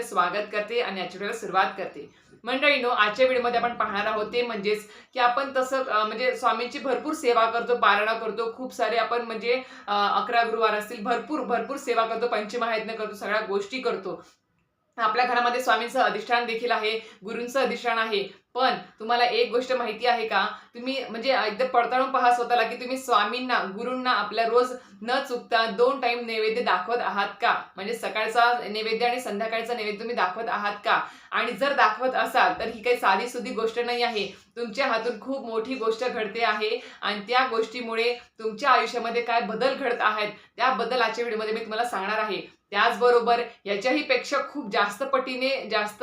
आपलं स्वागत करते आणि आजच्या व्हिडिओला सुरुवात करते. मंडळीनो आजच्या व्हिडिओमध्ये आपण पाहणार आहोत ते म्हणजेच की आपण तसं म्हणजे स्वामींची भरपूर सेवा करतो पारणा करतो खूप सारे आपण म्हणजे अकरा गुरुवार असतील भरपूर भरपूर सेवा करतो पंचमहायज्ञ करतो सगळ्या गोष्टी करतो. आपल्या घरामध्ये स्वामींचं अधिष्ठान देखील आहे गुरूंचं अधिष्ठान आहे. पण तुम्हाला एक गोष्ट माहिती आहे का? तुम्ही म्हणजे एकदा पडताळून पहा स्वतःला की तुम्ही स्वामींना गुरूंना आपल्या रोज न चुकता दोन टाइम नैवेद्य दाखवत आहात का? म्हणजे सकाळचा नैवेद्य आणि संध्याकाळचा नैवेद्य तुम्ही दाखवत आहात का? आणि जर दाखवत असाल तर ही काही साधी सुधी गोष्ट नाही आहे. तुमच्या हातून खूप मोठी गोष्ट घडते आहे आणि त्या गोष्टीमुळे तुमच्या आयुष्यामध्ये काय बदल घडत आहेत त्याबद्दल आजच्या व्हिडिओमध्ये मी तुम्हाला सांगणार आहे. त्याचबरोबर याच्याही पेक्षा खूप जास्त पटीने जास्त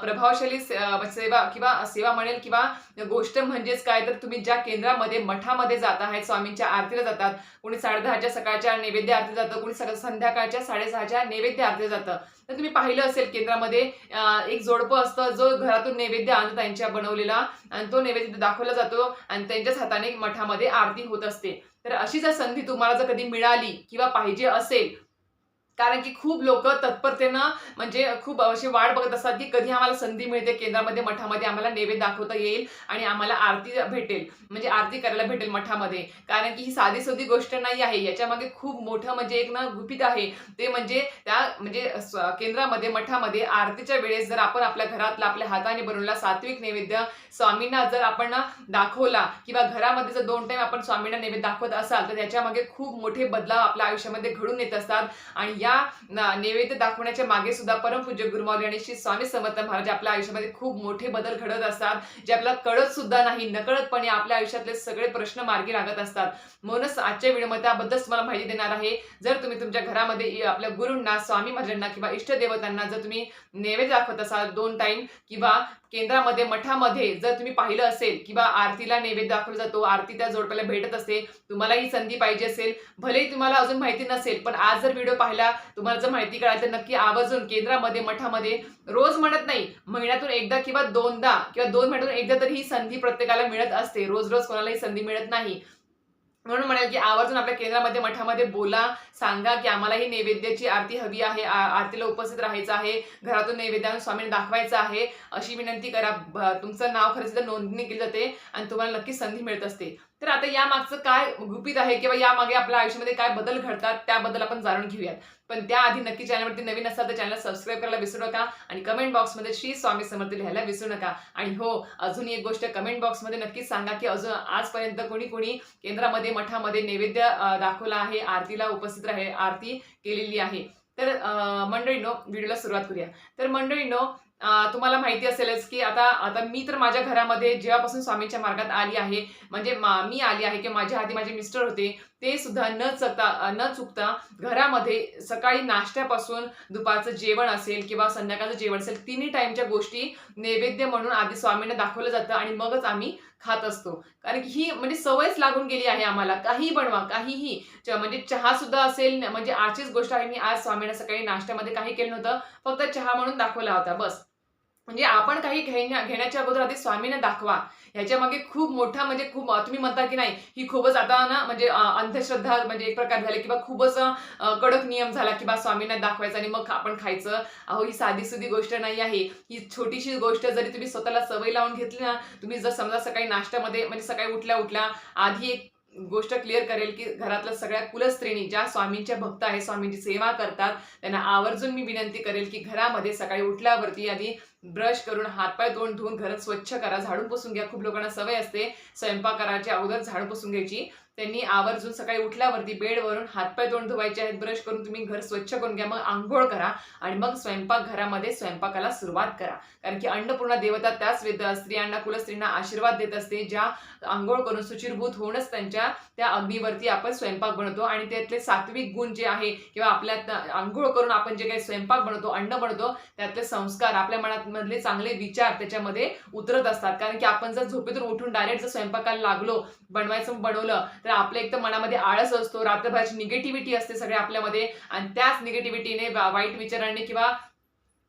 प्रभावशाली से- सेवा किंवा सेवा म्हणेल किंवा गोष्ट म्हणजेच काय तर तुम्ही ज्या केंद्रामध्ये मठामध्ये जात आहेत स्वामींच्या आरतीला जातात कोणी साडेदहाच्या सकाळच्या नैवेद्य आरती जातं कोणी सकाळ संध्याकाळच्या साडेसहाच्या नैवेद्य आरती जातं. तर तुम्ही पाहिलं असेल केंद्रामध्ये एक जोडपं असतं जो घरातून नैवेद्य आणतो त्यांच्या बनवलेला आणि तो नैवेद्य दाखवला जातो आणि त्यांच्याच हाताने मठामध्ये आरती होत असते. तर अशी जर संधी तुम्हाला जर कधी मिळाली किंवा पाहिजे असेल कारण की खूप लोक तत्परतेनं म्हणजे खूप अशी वाट बघत असतात की कधी आम्हाला संधी मिळते केंद्रामध्ये मठामध्ये आम्हाला नैवेद्य दाखवता येईल आणि आम्हाला आरती भेटेल. म्हणजे आरती करायला भेटेल मठामध्ये. कारण की ही साधी सोधी गोष्ट नाही आहे. याच्यामागे खूप मोठं म्हणजे एक ना गुपित आहे. ते म्हणजे त्या म्हणजे केंद्रामध्ये मठामध्ये आरतीच्या वेळेस जर आपण आपल्या घरातला आपल्या हाताने बनवलेला सात्विक नैवेद्य स्वामींना जर आपण दाखवला किंवा घरामध्ये जर दोन टाइम आपण स्वामींना नैवेद्य दाखवत असाल तर त्याच्यामागे खूप मोठे बदलाव आपल्या आयुष्यामध्ये घडून येत असतात. आणि या ना- नैवेद्य दाखवण्याच्या मागे सुद्धा परमपूज्य गुरुमावली आणि श्री स्वामी समर्थ महाराज आपल्या आयुष्यामध्ये खूप मोठे बदल घडत असतात जे आपल्याला कळत सुद्धा नाही नकळतपणे आपल्या आयुष्यातले सगळे प्रश्न मार्गी लागत असतात. म्हणूनच आजच्या व्हिडिओमध्ये त्याबद्दल तुम्हाला माहिती देणार आहे. जर तुम्ही तुमच्या घरामध्ये आपल्या गुरूंना स्वामी महाराजांना किंवा इष्टदेवतांना जर तुम्ही नैवेद्य दाखवत असाल दोन टाइम किंवा केंद्रामध्ये मठामध्ये जर तुम्ही पाहिलं असेल किंवा आरतीला नैवेद्य दाखवला जातो आरती त्या जोडप्याला भेटत असते तुम्हाला ही संधी पाहिजे असेल भलेही तुम्हाला अजून माहिती नसेल पण आज जर व्हिडिओ पाहिला तुम्हाला जर माहिती कळाली तर नक्की आवर्जून केंद्रामध्ये मठामध्ये रोज म्हणत नाही महिन्यातून एकदा किंवा दोनदा किंवा दोन महिन्यातून एकदा तरी ही संधी प्रत्येकाला मिळत असते. रोज रोज कोणाला ही संधी मिळत नाही. म्हणून म्हणाल की आवर्जून आपल्या केंद्रामध्ये मठामध्ये बोला सांगा की आम्हाला ही नैवेद्याची आरती हवी आहे आरतीला उपस्थित राहायचं आहे घरातून नैवेद्यानं स्वामीने दाखवायचं आहे अशी विनंती करा. तुमचं नाव खरंच तर नोंदणी केली जाते आणि तुम्हाला नक्की संधी मिळत असते. तर आता यामागचं काय गुपित आहे किंवा यामागे आपल्या आयुष्यामध्ये काय बदल घडतात त्याबद्दल आपण जाणून घेऊयात. पण त्याआधी नक्की चॅनलवरती नवीन असाल तर चॅनल सबस्क्राईब करायला विसरू नका आणि कमेंट बॉक्समध्ये श्री स्वामी समर्थ लिहायला विसरू नका. आणि हो अजून एक गोष्ट कमेंट बॉक्समध्ये नक्कीच सांगा की अजून आजपर्यंत कोणी कोणी केंद्रामध्ये मठामध्ये नैवेद्य दाखवला आहे आरतीला उपस्थित राहे आरती केलेली आहे. तर अं, मंडळीनो व्हिडिओला सुरुवात करूया. तर मंडळीनो तुम्हाला माहिती असेलच की आता आता मी तर माझ्या घरामध्ये जेव्हापासून स्वामींच्या मार्गात आली आहे म्हणजे मा- मी आली आहे की माझ्या आधी माझे मिस्टर होते ते सुद्धा न चकता न चुकता घरामध्ये सकाळी नाश्त्यापासून दुपारचं जेवण असेल किंवा संध्याकाळचं जेवण असेल तिन्ही टाईमच्या गोष्टी नैवेद्य म्हणून आधी स्वामींना दाखवलं जातं आणि मगच आम्ही खात असतो. कारण की ही म्हणजे सवयच लागून गेली आहे आम्हाला. काही बनवा काहीही. म्हणजे चहा सुद्धा असेल म्हणजे आजचीच गोष्ट आहे मी आज स्वामींना सकाळी नाश्त्यामध्ये काही केलं नव्हतं फक्त चहा म्हणून दाखवला होता बस. म्हणजे आपण काही घेण्या घेण्याच्या अगोदर आधी स्वामींना दाखवा. ह्याच्या मागे खूप मोठा म्हणजे खूप तुम्ही म्हणता की नाही ही खूपच आता ना म्हणजे अंधश्रद्धा म्हणजे एक प्रकार झाले किंवा खूपच कडक नियम झाला किंवा स्वामींना दाखवायचा आणि मग आपण खायचं. अहो ही साधी सुधी गोष्ट नाही आहे. ही छोटीशी गोष्ट जरी तुम्ही स्वतःला सवय लावून घेतली ना तुम्ही जर समजा सकाळी नाश्त्यामध्ये म्हणजे सकाळी उठल्या उठल्या आधी एक गोष्ट क्लिअर करेल की घरातल्या सगळ्या कुलस्त्रीनी ज्या स्वामींच्या भक्त आहे स्वामींची सेवा करतात त्यांना आवर्जून मी विनंती करेल की घरामध्ये सकाळी उठल्यावरती आधी ब्रश करून हातपाय तोंड धुवून घर स्वच्छ करा. झाडून पुसून घ्या. खूप लोकांना सवय असते स्वयंपाक करायच्या अगोदर झाडून पुसून घ्यायची. त्यांनी आवर्जून सकाळी उठल्यावरती बेडवरून हातपाय तोंड धुवायचे आहेत. ब्रश करून तुम्ही घर स्वच्छ करून घ्या. मग आंघोळ करा आणि मग स्वयंपाक घरामध्ये स्वयंपाकाला सुरुवात करा. कारण की अन्नपूर्णा देवता त्याच वेद स्त्रियांना कुलस्त्रींना आशीर्वाद देत असते ज्या आंघोळ करून सुचिरभूत होऊनच त्यांच्या त्या अग्नीवरती आपण स्वयंपाक बनवतो. आणि त्यातले सात्विक गुण जे आहे किंवा आपल्या आंघोळ करून आपण जे काही स्वयंपाक बनवतो अन्न बनवतो त्यातले संस्कार आपल्या मनात मधले चांगले विचार त्याच्यामध्ये उतरत असतात. कारण की आपण जर झोपेतून उठून डायरेक्ट जर स्वयंपाकाला लागलो बनवायचं बनवलं तर आपल्या एक तर मनामध्ये आळस असतो रात्रभराची निगेटिव्हिटी असते सगळ्या आपल्यामध्ये. आणि त्याच निगेटिव्हिटीने वाईट विचारांनी किंवा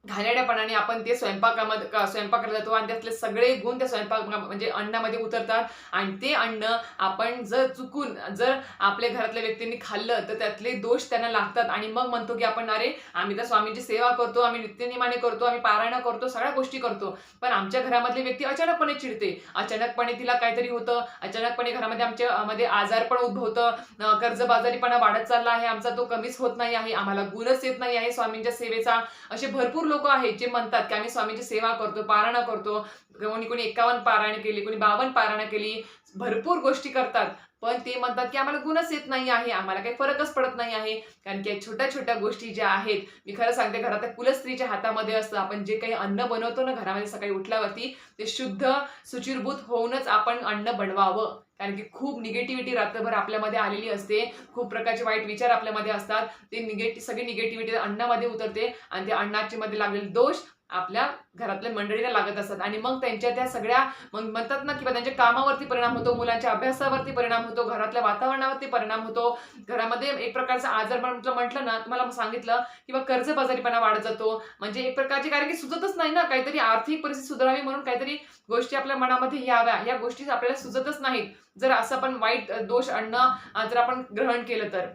घाणेड्यापणाने आपण ते स्वयंपाकामध्ये स्वयंपाक करत जातो आणि त्यातले सगळे गुण त्या स्वयंपाक म्हणजे अन्नामध्ये उतरतात. आणि ते अन्न आपण जर चुकून जर आपल्या घरातल्या व्यक्तींनी खाल्लं तर त्यातले दोष त्यांना लागतात. आणि मग म्हणतो की आपण अरे आम्ही तर स्वामींची सेवा करतो आम्ही नित्यनिमाने करतो आम्ही पारायण करतो सगळ्या गोष्टी करतो. पण आमच्या घरामधली व्यक्ती अचानकपणे चिडते. अचानकपणे तिला काहीतरी होतं. अचानकपणे घरामध्ये आमच्या मध्ये आजार पण उद्भवतं कर्जबाजारीपणा वाढत चालला आहे. आमचा तो कमीच होत नाही आहे. आम्हाला गुणच येत नाही आहे स्वामींच्या सेवेचा. असे भरपूर लोक आहेत जे म्हणतात की आम्ही स्वामींची सेवा करतो पारणा करतो. कोणी कोणी एकावन्न पारायण केली कोणी बावन्न पारायण केली भरपूर गोष्टी करतात. पण ते म्हणतात की आम्हाला गुणच येत नाही आहे आम्हाला काही फरकच पडत नाही आहे. कारण की छोट्या छोट्या गोष्टी ज्या आहेत मी खरं सांगते घरात कुलस्त्रीच्या हातामध्ये असतं. आपण जे काही अन्न बनवतो ना घरामध्ये सकाळी उठल्यावरती ते शुद्ध सुचिरभूत होऊनच आपण अन्न बनवावं. कारण की खूप निगेटिव्हिटी रात्रभर आपल्यामध्ये आलेली असते. खूप प्रकारचे वाईट विचार आपल्यामध्ये असतात. ते निगेटिव्ह सगळी निगेटिव्हिटी अन्नामध्ये उतरते आणि ते अन्नाचे मध्ये लागलेले दोष आपल्या घरातल्या मंडळीला लागत असतात आणि मग त्यांच्या त्या सगळ्या मग म्हणतात ना किंवा त्यांच्या कामावरती परिणाम होतो मुलांच्या अभ्यासावरती परिणाम होतो घरातल्या वातावरणावरती परिणाम होतो. घरामध्ये एक प्रकारचा आजार म्हटलं म्हटलं ना तुम्हाला सांगितलं किंवा कर्जबाजारीपणा वाढत जातो. म्हणजे एक प्रकारची कारण की सुचतच नाही ना काहीतरी आर्थिक परिस्थिती सुधारावी म्हणून काहीतरी गोष्टी आपल्या मनामध्ये याव्या. या गोष्टी आपल्याला सुचतच नाहीत. जर असं आपण वाईट दोष अन्न जर आपण ग्रहण केलं तर.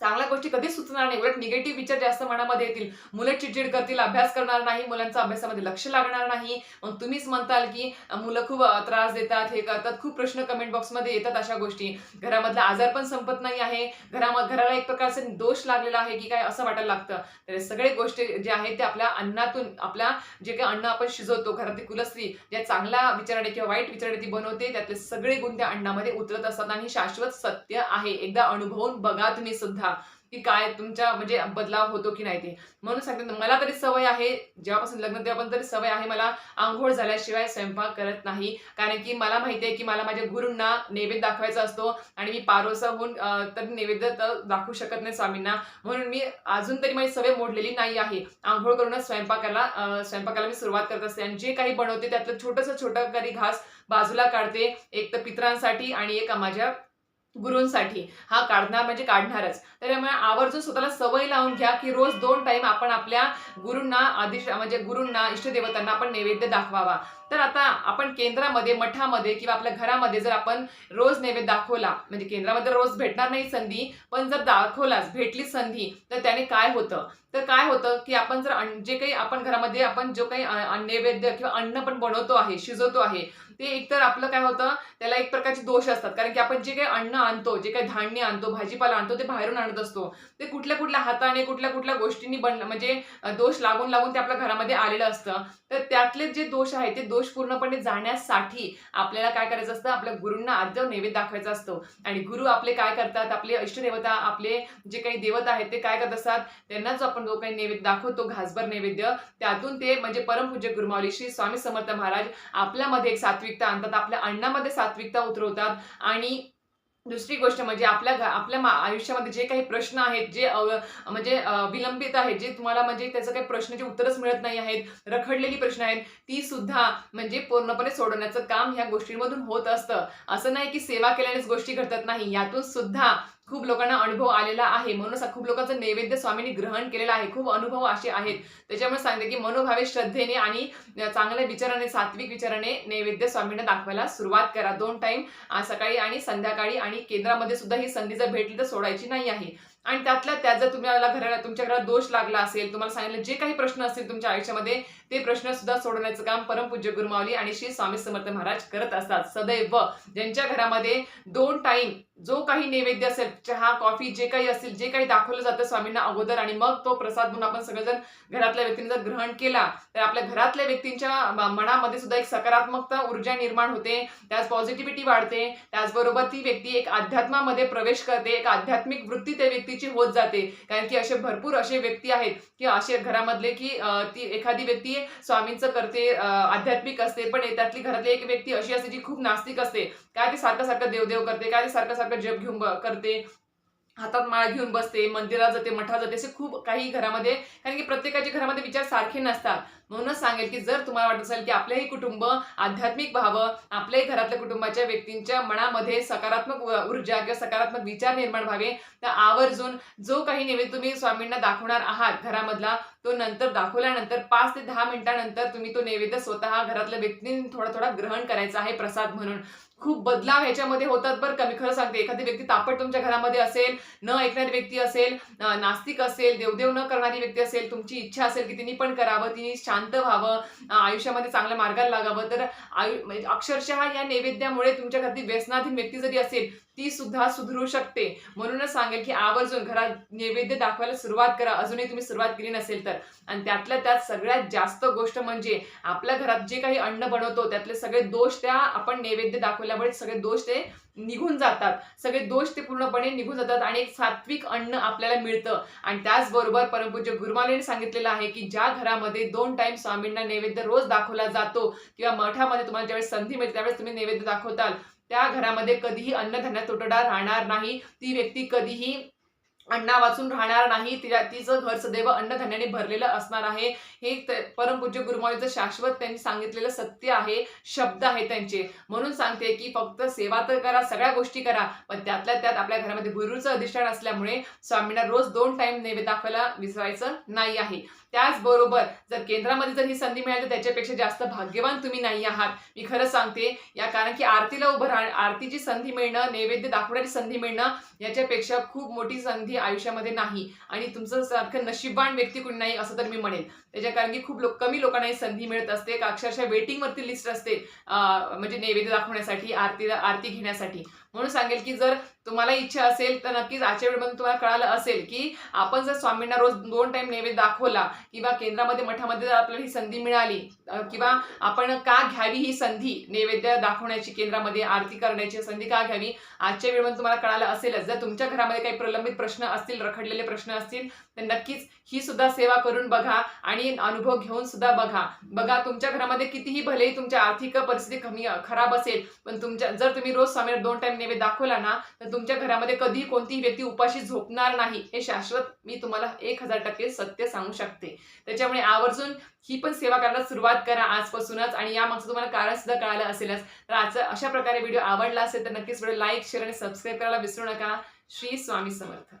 चांगल्या गोष्टी कधीच सुचणार नाही. उलट निगेटिव्ह विचार जास्त मनामध्ये येतील. मुलं चिडचिड करतील अभ्यास करणार नाही मुलांचा अभ्यासामध्ये लक्ष लागणार नाही. मग तुम्हीच म्हणताल की मुलं खूप त्रास देतात हे करतात खूप प्रश्न कमेंट बॉक्समध्ये येतात अशा गोष्टी. घरामधला आजार पण संपत नाही आहे. घरामध्ये घराला एक प्रकारचा दोष लागलेला आहे की काय असं वाटायला लागतं. तर सगळे गोष्टी जे आहेत ते आपल्या अन्नातून आपल्या जे काही अन्न आपण शिजवतो घरातली कुलस्त्री ज्या चांगल्या विचाराने किंवा वाईट विचाराने ती बनवते त्यातले सगळे गुण त्या अन्नामध्ये उतरत असतात आणि शाश्वत सत्य आहे. एकदा अनुभवून बघा तुम्ही सुद्धा. की काय तुमच्या म्हणजे बदलाव होतो की नाही ते. म्हणून सांगते मला तरी सवय आहे जेव्हापासून लग्न तेव्हापासून तरी सवय आहे मला आंघोळ झाल्याशिवाय स्वयंपाक करत नाही. कारण की मला माहिती आहे की मला माझ्या गुरूंना नैवेद्य दाखवायचा असतो आणि मी पारोसा होऊन तर नैवेद्य तर दाखवू शकत नाही स्वामींना. म्हणून मी अजून तरी माझी सवय मोडलेली नाही आहे. आंघोळ करूनच स्वयंपाकाला स्वयंपाकाला मी सुरुवात करत असते आणि जे काही बनवते त्यातलं छोटंसं छोटं करी घास बाजूला काढते. एक तर पित्रांसाठी आणि एक माझ्या गुरूंसाठी. हा काढणार म्हणजे काढणारच. त्यामुळे आवर्जून स्वतःला सवय लावून घ्या की रोज दोन टाईम आपण आपल्या गुरूंना आदिश म्हणजे गुरूंना इष्टदेवतांना आपण नैवेद्य दाखवावा. तर आता आपण केंद्रामध्ये मठामध्ये किंवा आपल्या घरामध्ये जर आपण रोज नैवेद्य दाखवला म्हणजे केंद्रामध्ये रोज भेटणार नाही संधी पण जर दाखवलाच भेटली संधी तर त्याने काय होतं? तर काय होतं की आपण जर जे काही आपण घरामध्ये आपण जो काही नैवेद्य किंवा अन्न पण बनवतो आहे शिजवतो आहे ते एकतर आपलं काय होतं त्याला एक प्रकारचे दोष असतात. कारण की आपण जे काही अन्न आणतो जे काही धान्य आणतो भाजीपाला आणतो ते बाहेरून आणत असतो. ते कुठल्या कुठल्या हाताने कुठल्या कुठल्या गोष्टींनी बन म्हणजे दोष लागून लागून ते आपल्या घरामध्ये आलेलं असतं. तर त्यातले जे दोष आहेत ते दोष पूर्णपणे जाण्यासाठी आपल्याला काय करायचं असतं आपल्या गुरूंना आद्य नैवेद्य दाखवायचा असतो. आणि गुरु आपले काय करतात आपले इष्टदेवता आपले जे काही देवता आहेत ते काय करत असतात त्यांनाच आपण आपण जो काही नैवेद्य दाखवतो घासभर नैवेद्य. त्यातून ते म्हणजे परमपूज्य गुरुमावली श्री स्वामी समर्थ महाराज आपल्यामध्ये एक सात्विकता आणतात आपल्या अण्णामध्ये सात्विकता उतरवतात. आणि दुसरी गोष्ट म्हणजे आपल्या आपल्या आयुष्यामध्ये जे काही प्रश्न आहेत जे म्हणजे विलंबित आहेत जे तुम्हाला म्हणजे त्याचं काही प्रश्नाचे उत्तरच मिळत नाही आहेत रखडलेली प्रश्न आहेत ती सुद्धा म्हणजे पूर्णपणे सोडवण्याचं काम ह्या गोष्टींमधून होत असतं. असं नाही की सेवा केल्यानेच गोष्टी घडतात नाही यातून सुद्धा खूप लोकांना अनुभव आलेला आहे. म्हणून खूप लोकांचं नैवेद्य स्वामींनी ग्रहण केलेलं आहे. खूप अनुभव असे आहेत. त्याच्यामुळे सांगते की मनोभावे श्रद्धेने आणि चांगल्या विचाराने सात्विक विचाराने नैवेद्य स्वामींना दाखवायला सुरुवात करा. दोन टाइम सकाळी आणि संध्याकाळी आणि केंद्रामध्ये सुद्धा ही संधी जर भेटली तर सोडायची नाही आहे. आणि त्यातल्या त्यात जर तुम्हाला घराला तुमच्या घरात दोष लागला असेल तुम्हाला सांगितलं जे काही प्रश्न असतील तुमच्या आयुष्यामध्ये ते प्रश्न सुद्धा सोडवण्याचं काम परमपूज्य गुरुमावली आणि श्री स्वामी समर्थ महाराज करत असतात. सदैव ज्यांच्या घरामध्ये दोन टाइम जो काही नैवेद्य असेल चहा कॉफी जे काही असेल जे काही दाखवलं जातं स्वामींना अगोदर आणि मग तो प्रसाद म्हणून आपण सगळेजण घरातल्या व्यक्तींनी जर ग्रहण केला तर आपल्या घरातल्या व्यक्तींच्या मनामध्ये सुद्धा एक सकारात्मकता ऊर्जा निर्माण होते त्याच पॉझिटिव्हिटी वाढते त्याचबरोबर ती व्यक्ती एक अध्यात्मामध्ये प्रवेश करते एक आध्यात्मिक वृत्ती त्या व्यक्तीची होत जाते. कारण की असे भरपूर असे व्यक्ती आहेत की असे घरामधले की ती एखादी व्यक्ती स्वामींचं करते आध्यात्मिक असते पण त्यातली घरातली एक व्यक्ती अशी असते जी खूप नास्तिक असते. काय ती सारखं सारखं देवदेव करते काय ते सारखं सारखं जप घेऊन करते हातात माळ घेऊन बसते मंदिरात जाते मठात जाते असे खूप काही घरामध्ये कारण की प्रत्येकाच्या घरामध्ये विचार सारखे नसतात. म्हणूनच सांगेल की जर तुम्हाला वाटत असेल की आपलंही कुटुंब आध्यात्मिक व्हावं आपल्याही घरातल्या कुटुंबाच्या व्यक्तींच्या मनामध्ये सकारात्मक ऊर्जा किंवा सकारात्मक विचार निर्माण व्हावे तर आवर्जून जो काही नैवेद्य तुम्ही स्वामींना दाखवणार आहात घरामधला तो नंतर दाखवल्यानंतर पाच ते दहा मिनिटानंतर तुम्ही तो नैवेद्य स्वतः घरातल्या व्यक्तीने थोडा थोडा ग्रहण करायचा आहे प्रसाद म्हणून. खूप बदलाव ह्याच्यामध्ये होतात बरं का. मी खरं सांगते एखादी व्यक्ती तापट तुमच्या घरामध्ये असेल न ऐकणारी व्यक्ती असेल नास्तिक असेल देवदेव न करणारी व्यक्ती असेल तुमची इच्छा असेल की तिने पण करावं तिने शांत व्हावं आयुष्यामध्ये चांगल्या मार्गाला लागावं तर आयु म्हणजे अक्षरशः या नैवेद्यामुळे तुमच्या घरातली व्यसनाधीन व्यक्ती जरी असेल ती सुद्धा सुधरू शकते. म्हणूनच सांगेल की आवर्जून घरात नैवेद्य दाखवायला सुरुवात करा. अजूनही तुम्ही सुरुवात केली नसेल तर. आणि त्यातल्या त्यात सगळ्यात जास्त गोष्ट म्हणजे आपल्या घरात जे काही अन्न बनवतो त्यातले सगळे दोष त्या आपण नैवेद्य दाखवल्यामुळे सगळे दोष ते निघून जातात. सगळे दोष ते पूर्णपणे निघून जातात आणि एक सात्विक अन्न आपल्याला मिळतं. आणि त्याचबरोबर परमपूज्य गुरुमालेने सांगितलेलं आहे की ज्या घरामध्ये दोन टाइम स्वामींना नैवेद्य रोज दाखवला जातो किंवा मठामध्ये तुम्हाला ज्यावेळेस संधी मिळते त्यावेळेस तुम्ही नैवेद्य दाखवताल. त्या घरामध्ये कधीही अन्नधान्यात तुटवडा राहणार नाही. ती व्यक्ती कधीही अन्ना वाचून राहणार नाही. तिला तिचं घर सदैव अन्नधान्याने भरलेलं असणार आहे. हे परमपूज्य गुरुमाईचं शाश्वत त्यांनी सांगितलेलं सत्य आहे. शब्द आहे त्यांचे. म्हणून सांगते की फक्त सेवा तर करा सगळ्या गोष्टी करा. पण त्यातल्या त्यात आपल्या घरामध्ये गुरुचं अधिष्ठान असल्यामुळे स्वामींना रोज दोन टाइम नैवेद्य दाखवायला विसरायचं नाही आहे. त्याचबरोबर जर केंद्रामध्ये जर ही संधी मिळाली तर त्याच्यापेक्षा जास्त भाग्यवान तुम्ही नाही आहात. मी खरं सांगते या कारण की आरतीला उभं राह आरतीची संधी मिळणं नैवेद्य दाखवण्याची संधी मिळणं याच्यापेक्षा खूप मोठी संधी आयुष्यामध्ये नाही. आणि तुमचं सारखं नशीबवान व्यक्ती कोणी नाही असं तर मी म्हणेन. त्याच्या कारण की खूप लोक कमी लोकांना ही संधी मिळत असते. अक्षरशः वेटिंगवरती लिस्ट असते म्हणजे नैवेद्य दाखवण्यासाठी आरतीला आरती घेण्यासाठी. म्हणून सांगेल की जर तुम्हाला इच्छा असेल तर नक्कीच आजच्या वेळेमध्ये तुम्हाला कळालं असेल की आपण जर स्वामींना रोज दोन टाइम नैवेद्य दाखवला किंवा केंद्रामध्ये मठामध्ये जर आपल्याला ही संधी मिळाली किंवा आपण का घ्यावी ही संधी नैवेद्य दाखवण्याची केंद्रामध्ये आरती करण्याची संधी का घ्यावी आजच्या वेळेमध्ये तुम्हाला कळालं असेलच. जर तुमच्या घरामध्ये काही प्रलंबित प्रश्न असतील रखडलेले प्रश्न असतील तर नक्कीच ही सुद्धा सेवा करून बघा आणि अनुभव घेऊन सुद्धा बघा. बघा तुमच्या घरामध्ये कितीही भलेही तुमच्या आर्थिक परिस्थिती कमी खराब असेल पण तुमच्या जर तुम्ही रोज स्वामीला दोन टाइम नैवेद्य दाखवला ना तर तुमच्या घरामध्ये कधीही कोणतीही व्यक्ती उपाशी झोपणार नाही. हे शाश्वत मी तुम्हाला एक हजार टक्के सत्य सांगू शकते. त्याच्यामुळे आवर्जून ही पण सेवा करायला सुरुवात करा आजपासूनच आणि यामागचं तुम्हाला कारण सुद्धा कळालं असेलच. तर आजचा अशा प्रकारे व्हिडिओ आवडला असेल तर नक्कीच व्हिडिओ लाईक शेअर आणि सबस्क्राईब करायला विसरू नका. श्री स्वामी समर्थ.